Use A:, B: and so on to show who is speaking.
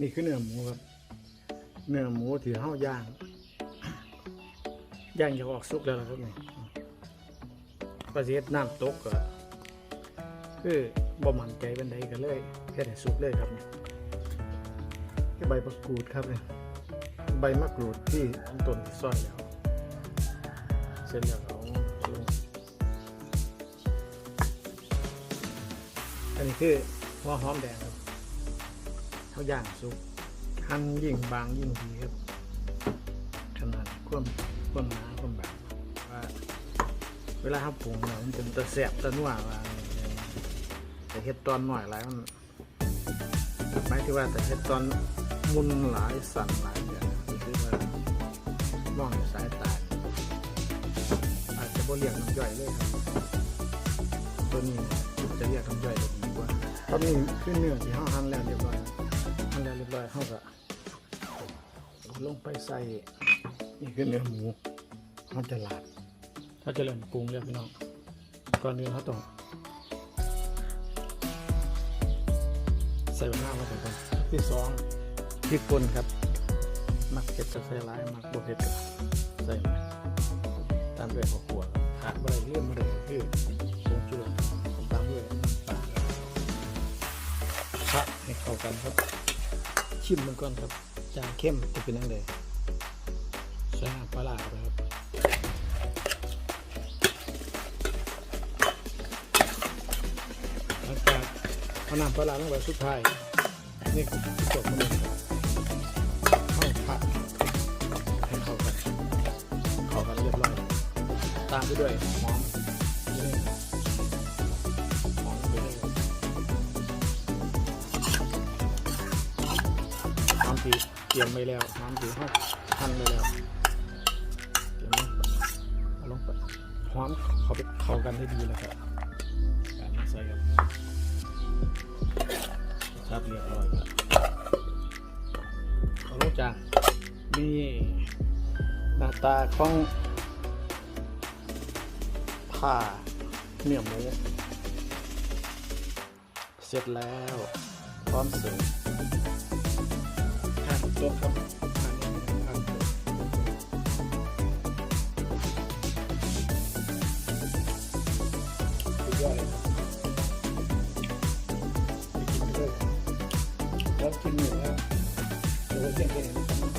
A: นี่คือเนื้อหมูครับ เนื้อหมูที่เฮาย่าง ย่างจะออกสุกแล้วครับนี่ประเทศน้ำตกก็คือบ่มั่นใจเป็นใดก็เลยเฮ็ดให้สุกเลยครับนี่ใบมะกรูดครับนี่ใบมะกรูดที่ต้นที่ซอยแล้วเสร็จแล้วเอาลงอันนี้คือหัวหอมแดงครับ เขาย่างสุกหั่นยิ่งบางยิ่งดีครับ ขนาดความความหนาความแบบว่าเวลาเราปรุงเนี่ยมันเป็นตะแสบตะนัวว่าแต่เฮ็ดตอนหน่อยหลายมันหมายถึงว่าแต่เฮ็ดตอนมุนหลายสั่นหลายเนี่ยนี่คือว่ามองด้วยสายตาอาจจะบ่เรียกน้ำย่อยเลยครับตัวนี้จะเรียกน้ำย่อยดีกว่าตอนนี้คือเนื้อที่เราหั่นแล้วเรีย ลงไปใส่นี่คือเนื้อหมูเราจะลาดเราจะเริ่มปรุงแล้วพี่น้องก่อนอื่นเราต้องใส่มะนาวมาก่อนครับที่สองพริกป่นครับมักเผ็ดจะใส่หลายมักบ่เผ็ดก็ใส่หน่อยตามด้วยข้าวคั่วขาดอะไรเลื่อนมาเลยคือผงชูรสตามด้วยน้ำตาลครับให้เข้ากันครับ ชิมมันก่อนครับ จางเข้มจะเป็นยังไงใส่น้ำปลาร้าเข้าไปครับหลังจากเอาน้ำปลาร้าลงไปสุดท้ายนี่คือจบมันเลยครับเข้าผัดให้เข้ากันเข้ากันเรียบร้อยตามไปด้วยหอมนี่หอมไปเลยหอมที่เตรียมไปแล้วหอมที่เขาหั่นไปแล้วเตรียมลงไปเอาลงไปหอมเขาไปเข้ากันได้ดีแล้วครับการใส่ครับชับเรียบร้อยครับเอาลงจานนี่หน้าตาของผ่าเนื้อหมูเสร็จแล้วพร้อมเสิร์ฟ ตัวครับผ่านผ่านสุดยดเยครับยแล้วกินหมูแล้วเดี๋ยวผมจะเห็น